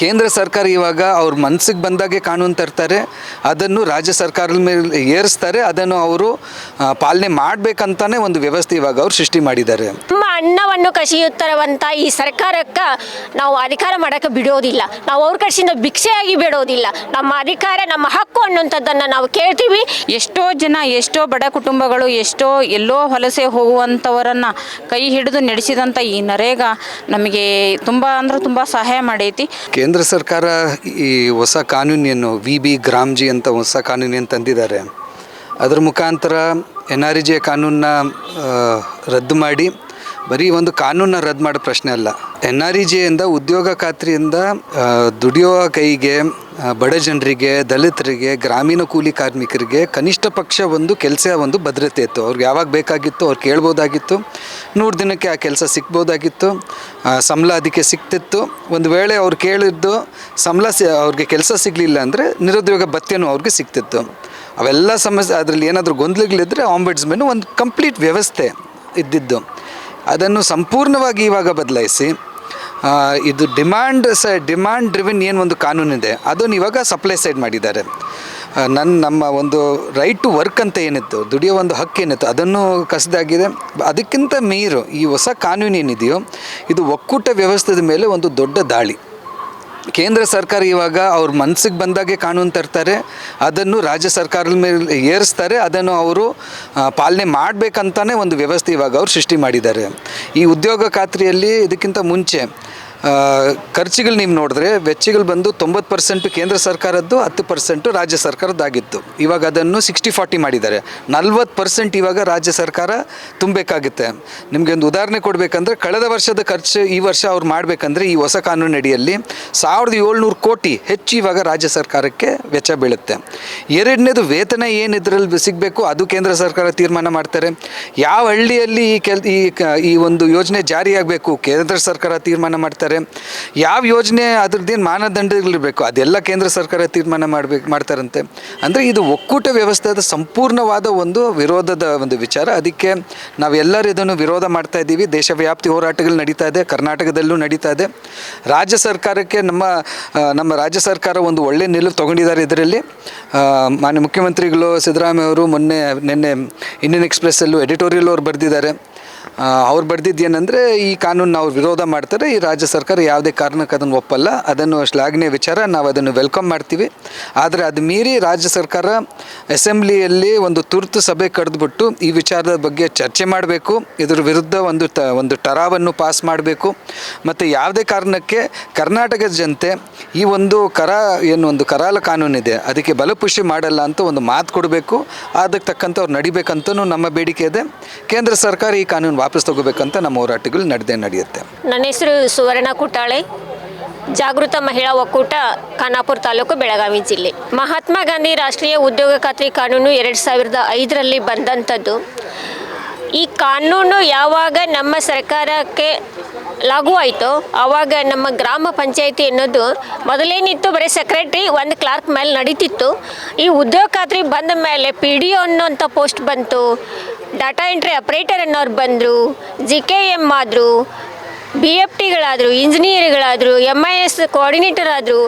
ಕೇಂದ್ರ ಸರ್ಕಾರ ಇವಾಗ ಅವ್ರ ಮನಸ್ಸಿಗೆ ಬಂದಾಗೆ ಕಾನೂನು ತರ್ತಾರೆ ಅದನ್ನು ರಾಜ್ಯ ಸರ್ಕಾರದ ಮೇಲೆ ಏರಿಸ್ತಾರೆ ಅದನ್ನು ಅವರು ಪಾಲನೆ ಮಾಡಬೇಕಂತಾನೆ ಒಂದು ವ್ಯವಸ್ಥೆ ಇವಾಗ ಅವ್ರು ಸೃಷ್ಟಿ ಮಾಡಿದ್ದಾರೆ. ನಮ್ಮ ಅನ್ನವನ್ನು ಕಸಿಯುತ್ತರವಂತ ಈ ಸರ್ಕಾರಕ್ಕೆ ನಾವು ಅಧಿಕಾರ ಮಾಡಕ್ಕೆ ಬಿಡೋದಿಲ್ಲ. ನಾವು ಅವ್ರ ಕಡೆಯಿಂದ ಭಿಕ್ಷೆಯಾಗಿ ಬಿಡೋದಿಲ್ಲ. ನಮ್ಮ ಅಧಿಕಾರ ನಮ್ಮ ಹಕ್ಕು ಅನ್ನುವಂಥದ್ದನ್ನು ನಾವು ಕೇಳ್ತೀವಿ. ಎಷ್ಟೋ ಜನ ಎಷ್ಟೋ ಬಡ ಕುಟುಂಬಗಳು ಎಷ್ಟೋ ಎಲ್ಲೋ ವಲಸೆ ಹೋಗುವಂಥವರನ್ನು ಕೈ ಹಿಡಿದು ನಡೆಸಿದಂಥ ಈ ನರೇಗಾ ನಮಗೆ ತುಂಬ ಅಂದ್ರೆ ತುಂಬ ಸಹಾಯ ಮಾಡೈತಿ. ಕೇಂದ್ರ ಸರ್ಕಾರ ಈ ಹೊಸ ಕಾನೂನಿಯನ್ನು ವಿ ಬಿ ಗ್ರಾಮ್ಜಿ ಅಂತ ಹೊಸ ಕಾನೂನಿಯನ್ನು ತಂದಿದ್ದಾರೆ. ಅದರ ಮುಖಾಂತರ ಎನ್ ಆರ್ ಇ ಜಿಯ ಕಾನೂನನ್ನ ರದ್ದು ಮಾಡಿ ಬರೀ ಒಂದು ಕಾನೂನನ್ನ ರದ್ದು ಮಾಡೋ ಪ್ರಶ್ನೆ ಅಲ್ಲ. ಎನ್ ಆರ್ ಇ ಜಿಯಿಂದ ಉದ್ಯೋಗ ಖಾತ್ರಿಯಿಂದ ದುಡಿಯೋ ಕೈಗೆ ಬಡ ಜನರಿಗೆ, ದಲಿತರಿಗೆ, ಗ್ರಾಮೀಣ ಕೂಲಿ ಕಾರ್ಮಿಕರಿಗೆ ಕನಿಷ್ಠ ಪಕ್ಷ ಒಂದು ಕೆಲಸ, ಒಂದು ಭದ್ರತೆ ಇತ್ತು. ಅವ್ರಿಗೆ ಯಾವಾಗ ಬೇಕಾಗಿತ್ತು ಅವ್ರು ಕೇಳ್ಬೋದಾಗಿತ್ತು. ನೂರು ದಿನಕ್ಕೆ ಆ ಕೆಲಸ ಸಿಗ್ಬೋದಾಗಿತ್ತು. ಸಂಬಳ ಅದಕ್ಕೆ ಸಿಗ್ತಿತ್ತು. ಒಂದು ವೇಳೆ ಅವ್ರು ಕೇಳಿದ್ದು ಸಂಬಳ ಸಿ, ಅವ್ರಿಗೆ ಕೆಲಸ ಸಿಗಲಿಲ್ಲ ಅಂದರೆ ನಿರುದ್ಯೋಗ ಭತ್ಯೆನೂ ಅವ್ರಿಗೆ ಸಿಗ್ತಿತ್ತು. ಅವೆಲ್ಲ ಸಮಸ್ಯೆ, ಅದರಲ್ಲಿ ಏನಾದರೂ ಗೊಂದಲಗಳಿದ್ದರೆ ಆಂಬೆಡ್ಸ್ಮೆನ್ ಒಂದು ಕಂಪ್ಲೀಟ್ ವ್ಯವಸ್ಥೆ ಇದ್ದಿದ್ದು. ಅದನ್ನು ಸಂಪೂರ್ಣವಾಗಿ ಇವಾಗ ಬದಲಾಯಿಸಿ ಇದು ಡಿಮ್ಯಾಂಡ್ ಸ ಡಿಮ್ಯಾಂಡ್ ಡ್ರಿವನ್ ಏನು ಒಂದು ಕಾನೂನಿದೆ, ಅದನ್ನು ಇವಾಗ ಸಪ್ಲೈ ಸೈಡ್ ಮಾಡಿದ್ದಾರೆ. ನನ್ನ ನಮ್ಮ ಒಂದು ರೈಟ್ ಟು ವರ್ಕ್ ಅಂತ ಏನಿತ್ತು, ದುಡಿಯೋ ಒಂದು ಹಕ್ಕು ಏನಿತ್ತು, ಅದನ್ನು ಕಸದಾಗಿದೆ. ಅದಕ್ಕಿಂತ ಮೀರು ಈ ಹೊಸ ಕಾನೂನು ಏನಿದೆಯೋ, ಇದು ಒಕ್ಕೂಟ ವ್ಯವಸ್ಥೆದ ಮೇಲೆ ಒಂದು ದೊಡ್ಡ ದಾಳಿ. ಕೇಂದ್ರ ಸರ್ಕಾರ ಇವಾಗ ಅವ್ರ ಮನಸ್ಸಿಗೆ ಬಂದಾಗೆ ಕಾನೂನು ತರ್ತಾರೆ ಅದನ್ನು ರಾಜ್ಯ ಸರ್ಕಾರದ ಮೇಲೆ ಏರಿಸ್ತಾರೆ. ಅದನ್ನು ಅವರು ಪಾಲನೆ ಮಾಡಬೇಕಂತಾನೆ ಒಂದು ವ್ಯವಸ್ಥೆ ಇವಾಗ ಅವ್ರು ಸೃಷ್ಟಿ ಮಾಡಿದ್ದಾರೆ. ಈ ಉದ್ಯೋಗ ಖಾತ್ರಿಯಲ್ಲಿ ಇದಕ್ಕಿಂತ ಮುಂಚೆ ಖರ್ಚುಗಳು ನೀವು ನೋಡಿದ್ರೆ ವೆಚ್ಚಗಳು ಬಂದು ತೊಂಬತ್ತು ಪರ್ಸೆಂಟು ಕೇಂದ್ರ ಸರ್ಕಾರದ್ದು, ಹತ್ತು ಪರ್ಸೆಂಟು ರಾಜ್ಯ ಸರ್ಕಾರದ್ದಾಗಿತ್ತು. ಇವಾಗ ಅದನ್ನು ಸಿಕ್ಸ್ಟಿ ಫಾರ್ಟಿ ಮಾಡಿದ್ದಾರೆ. ನಲ್ವತ್ತು ಪರ್ಸೆಂಟ್ ಇವಾಗ ರಾಜ್ಯ ಸರ್ಕಾರ ತುಂಬಬೇಕಾಗುತ್ತೆ. ನಿಮಗೆ ಒಂದು ಉದಾಹರಣೆ ಕೊಡಬೇಕಂದ್ರೆ, ಕಳೆದ ವರ್ಷದ ಖರ್ಚು ಈ ವರ್ಷ ಅವ್ರು ಮಾಡಬೇಕಂದ್ರೆ ಈ ಹೊಸ ಕಾನೂನು ಅಡಿಯಲ್ಲಿ ಸಾವಿರದ ಏಳ್ನೂರು ಕೋಟಿ ಹೆಚ್ಚು ಇವಾಗ ರಾಜ್ಯ ಸರ್ಕಾರಕ್ಕೆ ವೆಚ್ಚ ಬೀಳುತ್ತೆ. ಎರಡನೇದು ವೇತನ ಏನು ಇದರಲ್ಲಿ ಸಿಗಬೇಕು ಅದು ಕೇಂದ್ರ ಸರ್ಕಾರ ತೀರ್ಮಾನ ಮಾಡ್ತಾರೆ. ಯಾವ ಹಳ್ಳಿಯಲ್ಲಿ ಈ ಕೆಲ್, ಈ ಈ ಒಂದು ಯೋಜನೆ ಜಾರಿಯಾಗಬೇಕು ಕೇಂದ್ರ ಸರ್ಕಾರ ತೀರ್ಮಾನ ಮಾಡ್ತಾರೆ. ಯಾವ ಯೋಜನೆ ಅದ್ರದ್ದೇನು ಮಾನದಂಡಗಳಿರಬೇಕು ಅದೆಲ್ಲ ಕೇಂದ್ರ ಸರ್ಕಾರ ತೀರ್ಮಾನ ಮಾಡಬೇಕು, ಮಾಡ್ತಾರಂತೆ. ಅಂದರೆ ಇದು ಒಕ್ಕೂಟ ವ್ಯವಸ್ಥೆದ ಸಂಪೂರ್ಣವಾದ ಒಂದು ವಿರೋಧದ ಒಂದು ವಿಚಾರ. ಅದಕ್ಕೆ ನಾವೆಲ್ಲರೂ ಇದನ್ನು ವಿರೋಧ ಮಾಡ್ತಾ ಇದ್ದೀವಿ. ದೇಶವ್ಯಾಪ್ತಿ ಹೋರಾಟಗಳು ನಡೀತಾ ಇದೆ. ಕರ್ನಾಟಕದಲ್ಲೂ ನಡೀತಾ ಇದೆ. ರಾಜ್ಯ ಸರ್ಕಾರಕ್ಕೆ ನಮ್ಮ ನಮ್ಮ ರಾಜ್ಯ ಸರ್ಕಾರ ಒಂದು ಒಳ್ಳೆ ನಿಲುವು ತಗೊಂಡಿದ್ದಾರೆ ಇದರಲ್ಲಿ. ಮಾನ್ಯ ಮುಖ್ಯಮಂತ್ರಿಗಳು ಸಿದ್ದರಾಮಯ್ಯ ಅವರು ಮೊನ್ನೆ, ನಿನ್ನೆ ಇಂಡಿಯನ್ ಎಕ್ಸ್ಪ್ರೆಸ್ಸಲ್ಲೂ ಎಡಿಟೋರಿಯಲ್ ಅವ್ರು ಬರೆದಿದ್ದಾರೆ. ಅವ್ರು ಬರೆದಿದ್ದು ಏನಂದರೆ ಈ ಕಾನೂನು ಅವ್ರು ವಿರೋಧ ಮಾಡ್ತಾರೆ, ಈ ರಾಜ್ಯ ಸರ್ಕಾರ ಯಾವುದೇ ಕಾರಣಕ್ಕೆ ಅದನ್ನು ಒಪ್ಪಲ್ಲ. ಅದನ್ನು ಶ್ಲಾಘನೀಯ ವಿಚಾರ, ನಾವು ಅದನ್ನು ವೆಲ್ಕಮ್ ಮಾಡ್ತೀವಿ. ಆದರೆ ಅದು ಮೀರಿ ರಾಜ್ಯ ಸರ್ಕಾರ ಅಸೆಂಬ್ಲಿಯಲ್ಲಿ ಒಂದು ತುರ್ತು ಸಭೆ ಕರೆದುಬಿಟ್ಟು ಈ ವಿಚಾರದ ಬಗ್ಗೆ ಚರ್ಚೆ ಮಾಡಬೇಕು. ಇದರ ವಿರುದ್ಧ ಒಂದು ತ, ಒಂದು ಟರಾವನ್ನು ಪಾಸ್ ಮಾಡಬೇಕು. ಮತ್ತು ಯಾವುದೇ ಕಾರಣಕ್ಕೆ ಕರ್ನಾಟಕದ ಜನತೆ ಈ ಒಂದು ಕರ, ಏನು ಒಂದು ಕರಾಲ ಕಾನೂನಿದೆ, ಅದಕ್ಕೆ ಬಲಪುಷಿ ಮಾಡಲ್ಲ ಅಂತ ಒಂದು ಮಾತು ಕೊಡಬೇಕು. ಅದಕ್ಕೆ ತಕ್ಕಂತೆ ಅವ್ರು ನಡಿಬೇಕಂತನೂ ನಮ್ಮ ಬೇಡಿಕೆ ಇದೆ. ಕೇಂದ್ರ ಸರ್ಕಾರ ಈ ಕಾನೂನು ವಾಪಸ್ ತಗೋಬೇಕಂತ ನಮ್ಮ ಹೋರಾಟಗಳು ನಡೆದೇ ನಡೆಯುತ್ತೆ. ನನ್ನ ಹೆಸರು ಸುವರ್ಣ ಕುಟಾಳೆ. ಜಾಗೃತ ಮಹಿಳಾ ಒಕ್ಕೂಟ ಖಾನಾಪುರ ತಾಲೂಕು ಬೆಳಗಾವಿ ಜಿಲ್ಲೆ. ಮಹಾತ್ಮ ಗಾಂಧಿ ರಾಷ್ಟ್ರೀಯ ಉದ್ಯೋಗ ಖಾತ್ರಿ ಕಾನೂನು ಎರಡು ಸಾವಿರದ ಐದರಲ್ಲಿ ಬಂದಂಥದ್ದು. ಈ ಕಾನೂನು ಯಾವಾಗ ನಮ್ಮ ಸರ್ಕಾರಕ್ಕೆ ಲಾಗು ಆಯಿತೋ ಆವಾಗ ನಮ್ಮ ಗ್ರಾಮ ಪಂಚಾಯಿತಿ ಅನ್ನೋದು ಮೊದಲೇನಿತ್ತು ಬರೀ ಸೆಕ್ರೆಟ್ರಿ, ಒಂದು ಕ್ಲಾರ್ಕ್ ಮೇಲೆ ನಡೀತಿತ್ತು. ಈ ಉದ್ಯೋಗ ಖಾತ್ರಿ ಬಂದ ಮೇಲೆ ಪಿ ಡಿ ಒ ಅನ್ನೋಂಥ ಪೋಸ್ಟ್ ಬಂತು. ಡಾಟಾ ಎಂಟ್ರಿ ಆಪ್ರೇಟರ್ ಅನ್ನೋರು ಬಂದರು ಜಿ ಕೆ ಎಂ ಆದರು ಬಿ ಎಫ್ ಟಿಗಳಾದರು ಇಂಜಿನಿಯರ್ಗಳಾದರು ಎಂ ಐ ಎಸ್ ಕೋಆರ್ಡಿನೇಟರ್ ಆದರು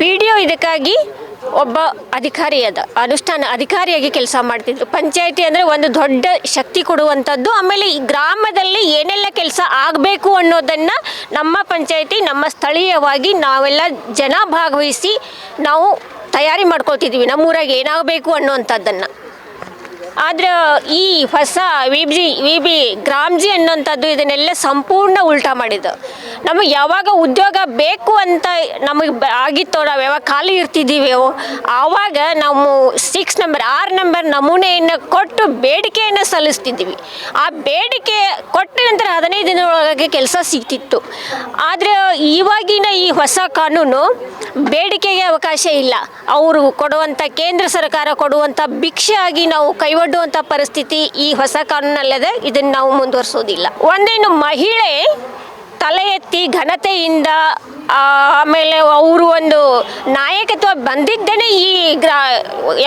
ಪಿ ಡಿ ಒ ಇದಕ್ಕಾಗಿ ಒಬ್ಬ ಅಧಿಕಾರಿ ಅದ, ಅನುಷ್ಠಾನ ಅಧಿಕಾರಿಯಾಗಿ ಕೆಲಸ ಮಾಡ್ತಿದ್ರು. ಪಂಚಾಯತಿ ಅಂದರೆ ಒಂದು ದೊಡ್ಡ ಶಕ್ತಿ ಕೊಡುವಂಥದ್ದು, ಆಮೇಲೆ ಈ ಗ್ರಾಮದಲ್ಲಿ ಏನೆಲ್ಲ ಕೆಲಸ ಆಗಬೇಕು ಅನ್ನೋದನ್ನು ನಮ್ಮ ಪಂಚಾಯತಿ, ನಮ್ಮ ಸ್ಥಳೀಯವಾಗಿ ನಾವೆಲ್ಲ ಜನ ಭಾಗವಹಿಸಿ ನಾವು ತಯಾರಿ ಮಾಡ್ಕೊಳ್ತಿದ್ವಿ, ನಮ್ಮೂರಾಗೆ ಏನಾಗಬೇಕು ಅನ್ನುವಂಥದ್ದನ್ನು. ಆದ್ರೆ ಈ ಹೊಸ ವಿ ಬಿ ವಿ ಬಿ ಗ್ರಾಮ್ಜಿ ಅನ್ನೋಂಥದ್ದು ಇದನ್ನೆಲ್ಲ ಸಂಪೂರ್ಣ ಉಲ್ಟಾ ಮಾಡಿದ್ದು. ನಮಗೆ ಯಾವಾಗ ಉದ್ಯೋಗ ಬೇಕು ಅಂತ ನಮಗೆ ಆಗಿತ್ತೋ ನಾವು ಯಾವಾಗ ಖಾಲಿ ಇರ್ತಿದ್ದೀವೋ, ಆವಾಗ ನಾವು ಸಿಕ್ಸ್ ನಂಬರ್ ಆರು ನಂಬರ್ ನಮೂನೆಯನ್ನು ಕೊಟ್ಟು ಬೇಡಿಕೆಯನ್ನು ಸಲ್ಲಿಸ್ತಿದ್ವಿ ಆ ಬೇಡಿಕೆ ಕೊಟ್ಟ ನಂತರ ಹದಿನೈದು ದಿನದೊಳಗೆ ಕೆಲಸ ಸಿಗ್ತಿತ್ತು. ಆದರೆ ಇವಾಗಿನ ಈ ಹೊಸ ಕಾನೂನು ಬೇಡಿಕೆಗೆ ಅವಕಾಶ ಇಲ್ಲ. ಅವರು ಕೊಡುವಂಥ ಕೇಂದ್ರ ಸರ್ಕಾರ ಕೊಡುವಂಥ ಭಿಕ್ಷೆ ಆಗಿ ನಾವು ಕೈವಡ್ಡುವಂಥ ಪರಿಸ್ಥಿತಿ ಈ ಹೊಸ ಕಾನೂನಲ್ಲದೆ ಇದನ್ನು ನಾವು ಮುಂದುವರಿಸೋದಿಲ್ಲ. ಒಂದೇನು ಮಹಿಳೆ ತಲೆ ಎತ್ತಿ ಘನತೆಯಿಂದ ಆಮೇಲೆ ಅವರು ಒಂದು ನಾಯಕತ್ವ ಬಂದಿದ್ದೇನೆ ಈ ಗ್ರಾ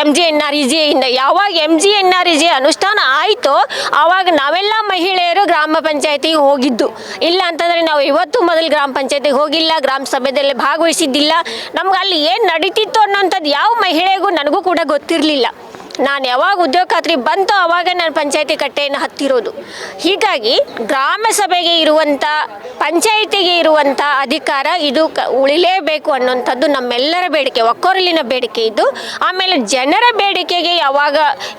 ಎಂ ಜಿ ಎನ್ ಆರ್ ಇಂದ, ಯಾವಾಗ M G N R G ಅನುಷ್ಠಾನ ಆಯಿತೋ ಆವಾಗ ನಾವೆಲ್ಲ ಮಹಿಳೆಯರು ಗ್ರಾಮ ಪಂಚಾಯತಿಗೆ ಹೋಗಿದ್ದು. ಇಲ್ಲ ಅಂತಂದರೆ ನಾವು ಇವತ್ತು ಮೊದಲು ಗ್ರಾಮ ಪಂಚಾಯತಿಗೆ ಹೋಗಿಲ್ಲ, ಗ್ರಾಮ ಸಭೆಯಲ್ಲಿ ಭಾಗವಹಿಸಿದ್ದಿಲ್ಲ. ನಮ್ಗೆ ಅಲ್ಲಿ ಏನು ನಡೀತಿತ್ತು ಅನ್ನೋಂಥದ್ದು ಯಾವ ಮಹಿಳೆಗೂ ನನಗೂ ಕೂಡ ಗೊತ್ತಿರಲಿಲ್ಲ. ನಾನು ಯಾವಾಗ ಉದ್ಯೋಗ ಖಾತ್ರಿ ಬಂತೋ ಅವಾಗ ನಾನು ಪಂಚಾಯತಿ ಕಟ್ಟೆಯನ್ನು ಹತ್ತಿರೋದು. ಹೀಗಾಗಿ ಗ್ರಾಮ ಸಭೆಗೆ ಇರುವಂಥ, ಪಂಚಾಯಿತಿಗೆ ಇರುವಂಥ ಅಧಿಕಾರ ಇದು ಕ ಉಳಿಲೇಬೇಕು ಅನ್ನೋಂಥದ್ದು ನಮ್ಮೆಲ್ಲರ ಬೇಡಿಕೆ, ಒಕ್ಕೊರಲಿನ ಬೇಡಿಕೆ ಇದು. ಆಮೇಲೆ ಜನರ ಬೇಡಿಕೆಗೆ ಯಾವಾಗ,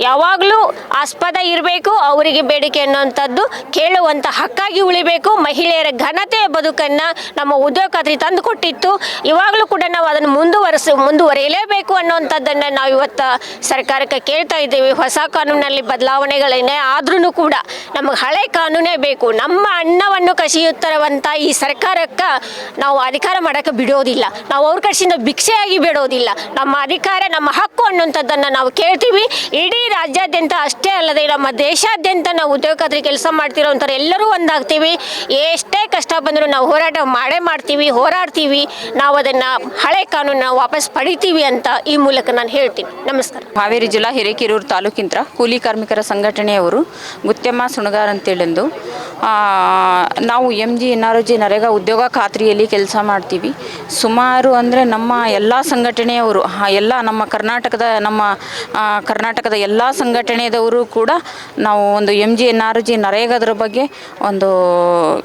ಯಾವಾಗಲೂ ಆಸ್ಪದ ಇರಬೇಕು, ಅವರಿಗೆ ಬೇಡಿಕೆ ಅನ್ನೋಂಥದ್ದು ಕೇಳುವಂಥ ಹಕ್ಕಾಗಿ ಉಳಿಬೇಕು. ಮಹಿಳೆಯರ ಘನತೆಯ ಬದುಕನ್ನು ನಮ್ಮ ಉದ್ಯೋಗ ಖಾತ್ರಿ ತಂದು ಕೊಟ್ಟಿತ್ತು ಇವಾಗಲೂ ಕೂಡ ನಾವು ಅದನ್ನು ಮುಂದುವರೆಸ, ಮುಂದುವರಿಯಲೇಬೇಕು ಅನ್ನೋಂಥದ್ದನ್ನು ನಾವು ಇವತ್ತು ಸರ್ಕಾರಕ್ಕೆ ಕೇಳ್ತಾ ಇದ್ದೀವಿ, ಹೊಸ ಕಾನೂನಲ್ಲಿ ಬದಲಾವಣೆಗಳೇನೇ ಆದ್ರೂ ಕೂಡ ನಮಗೆ ಹಳೆ ಕಾನೂನೇ ಬೇಕು. ನಮ್ಮ ಅನ್ನವನ್ನು ಕಸಿಯುತ್ತಿರುವಂಥ ಈ ಸರ್ಕಾರಕ್ಕೆ ನಾವು ಅಧಿಕಾರ ಮಾಡೋಕ್ಕೆ ಬಿಡೋದಿಲ್ಲ. ನಾವು ಅವ್ರ ಕಡೆಯಿಂದ ಭಿಕ್ಷೆಯಾಗಿ ಬಿಡೋದಿಲ್ಲ. ನಮ್ಮ ಅಧಿಕಾರ, ನಮ್ಮ ಹಕ್ಕು ಅನ್ನುವಂಥದ್ದನ್ನು ನಾವು ಕೇಳ್ತೀವಿ. ಇಡೀ ರಾಜ್ಯಾದ್ಯಂತ ಅಷ್ಟೇ ಅಲ್ಲದೆ ನಮ್ಮ ದೇಶಾದ್ಯಂತ ನಾವು ಉದ್ಯೋಗ ಕೆಲಸ ಮಾಡ್ತಿರೋಂಥವ್ರು ಎಲ್ಲರೂ ಒಂದಾಗ್ತೀವಿ. ಎಷ್ಟೇ ಕಷ್ಟ ಬಂದರೂ ನಾವು ಹೋರಾಟ ಮಾಡೇ ಮಾಡ್ತೀವಿ, ಹೋರಾಡ್ತೀವಿ. ನಾವು ಅದನ್ನು ಹಳೆ ಕಾನೂನು ವಾಪಸ್ ಪಡಿತೀವಿ ಅಂತ ಈ ಮೂಲಕ ನಾನು ಹೇಳ್ತೀನಿ. ನಮಸ್ಕಾರ. ಹಾವೇರಿ ಜಿಲ್ಲಾ ಹಿರೇಕೆರೂರು ತಾಲೂಕಿಂತ ಕೂಲಿ ಕಾರ್ಮಿಕರ ಸಂಘಟನೆಯವರು ಗುತ್ತಮ್ಮ ಸುಣಗಾರ್ ಅಂತೇಳೆಂದು ನಾವು M G N R G NREGA ಉದ್ಯೋಗ ಖಾತ್ರಿಯಲ್ಲಿ ಕೆಲಸ ಮಾಡ್ತೀವಿ. ಸುಮಾರು ಅಂದರೆ ನಮ್ಮ ಎಲ್ಲ ಸಂಘಟನೆಯವರು ಎಲ್ಲ ನಮ್ಮ ಕರ್ನಾಟಕದ ನಮ್ಮ ಕರ್ನಾಟಕದ ಎಲ್ಲ ಸಂಘಟನೆಯದವರು ಕೂಡ ನಾವು ಒಂದು M G N R G ನರೇಗಾದ್ರ ಬಗ್ಗೆ ಒಂದು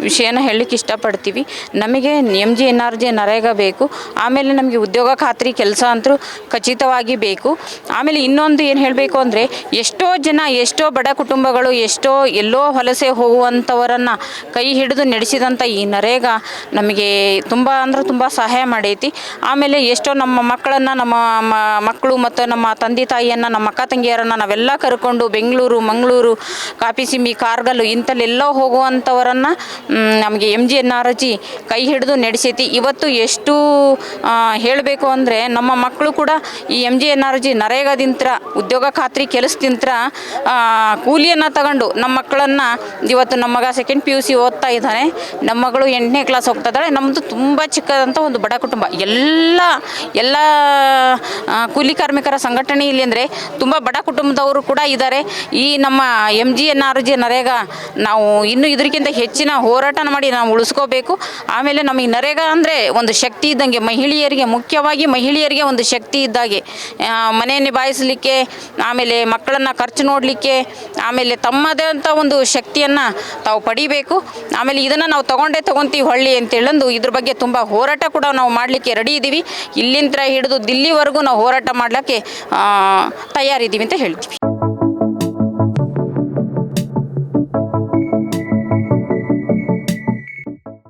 ವಿಷಯನ ಹೇಳಲಿಕ್ಕೆ ಇಷ್ಟಪಡ್ತೀವಿ. ನಮಗೆ M G N R G NREGA ಬೇಕು. ಆಮೇಲೆ ನಮಗೆ ಉದ್ಯೋಗ ಖಾತ್ರಿ ಕೆಲಸ ಅಂತೂ ಖಚಿತವಾಗಿ ಬೇಕು. ಆಮೇಲೆ ಇನ್ನೊಂದು ಏನು ಹೇಳಬೇಕು ಅಂದರೆ ಎಷ್ಟೋ ಜನ, ಎಷ್ಟೋ ಬಡ ಕುಟುಂಬಗಳು, ಎಷ್ಟೋ ಎಲ್ಲೋ ವಲಸೆ ಹೋಗುವಂಥವರನ್ನು ಕೈ ಹಿಡಿದು ನಡೆಸಿದಂಥ ಈ ನರೇಗಾ ನಮಗೆ ತುಂಬ ಅಂದ್ರೆ ತುಂಬ ಸಹಾಯ ಮಾಡೈತಿ. ಆಮೇಲೆ ಎಷ್ಟೋ ನಮ್ಮ ಮಕ್ಕಳನ್ನು, ನಮ್ಮ ಮಕ್ಕಳು ಮತ್ತು ನಮ್ಮ ತಂದೆ ತಾಯಿಯನ್ನು, ನಮ್ಮ ಅಕ್ಕ ತಂಗಿಯರನ್ನು ನಾವೆಲ್ಲ ಕರ್ಕೊಂಡು ಬೆಂಗಳೂರು, ಮಂಗಳೂರು, ಕಾಪಿಸಿಂಬಿ, ಕಾರ್ಗಲ್ಲು ಇಂಥಲ್ಲೆಲ್ಲೋ ಹೋಗುವಂಥವರನ್ನು ನಮಗೆ M G N R G ಕೈ ಹಿಡಿದು ನಡೆಸೈತಿ. ಇವತ್ತು ಎಷ್ಟು ಹೇಳಬೇಕು ಅಂದರೆ ನಮ್ಮ ಮಕ್ಕಳು ಕೂಡ ಈ M G N R G ನರೇಗಾದಿಂತ ಉದ್ಯೋಗ ಖಾತ್ರಿ ಕೆಲಸದಿಂತ್ರ ಕೂಲಿಯನ್ನು ತಗೊಂಡು ನಮ್ಮ ಮಕ್ಕಳನ್ನು ಇವತ್ತು ನಮ್ಮ ಮಗ ಸೆಕೆಂಡ್ ಪಿ ಯು ಸಿ ಓದ್ತಾ ಇದ್ದಾನೆ ನಮ್ಮ ಮಗಳು ಎಂಟನೇ ಕ್ಲಾಸ್ ಹೋಗ್ತಾ ಇದ್ದಾಳೆ ನಮ್ಮದು ತುಂಬ ಚಿಕ್ಕದಂಥ ಒಂದು ಬಡ ಕುಟುಂಬ. ಎಲ್ಲ ಎಲ್ಲ ಕೂಲಿ ಕಾರ್ಮಿಕರ ಸಂಘಟನೆ ಇಲ್ಲಿ ಅಂದರೆ ತುಂಬ ಬಡ ಕುಟುಂಬದವರು ಕೂಡ ಇದ್ದಾರೆ ಈ ನಮ್ಮ M G N R G NREGA ನಾವು ಇನ್ನೂ ಇದಕ್ಕಿಂತ ಹೆಚ್ಚಿನ ಹೋರಾಟ ಮಾಡಿ ನಾವು ಉಳಿಸ್ಕೋಬೇಕು. ಆಮೇಲೆ ನಮಗೆ ನರೇಗಾ ಅಂದರೆ ಒಂದು ಶಕ್ತಿ ಇದ್ದಂಗೆ ಮಹಿಳೆಯರಿಗೆ ಮುಖ್ಯವಾಗಿ ಮಹಿಳೆಯರಿಗೆ ಒಂದು ಶಕ್ತಿ ಇದ್ದಾಗೆ. ಮನೆ ನಿಭಾಯಿಸಲಿಕ್ಕೆ ಆಮೇಲೆ ಮಕ್ಕಳನ್ನು ಖರ್ಚು ನೋಡಲಿಕ್ಕೆ, ಆಮೇಲೆ ತಮ್ಮದೇ ಅಂತ ಒಂದು ಶಕ್ತಿಯನ್ನು ತಾವು ಪಡಿಬೇಕು. ಆಮೇಲೆ ಇದನ್ನು ನಾವು ತಗೊಂಡೆ ತಗೊಂತೀವಿ ಹೊಳ್ಳಿ ಅಂತೇಳಂದು ಇದ್ರ ಬಗ್ಗೆ ತುಂಬ ಹೋರಾಟ ಕೂಡ ನಾವು ಮಾಡಲಿಕ್ಕೆ ರೆಡಿ ಇದ್ದೀವಿ ಇಲ್ಲಿಂದ ಹಿಡಿದು ದಿಲ್ಲಿವರೆಗೂ ನಾವು ಹೋರಾಟ ಮಾಡಲಿಕ್ಕೆ ತಯಾರಿದ್ದೀವಿ ಅಂತ ಹೇಳ್ತೀವಿ.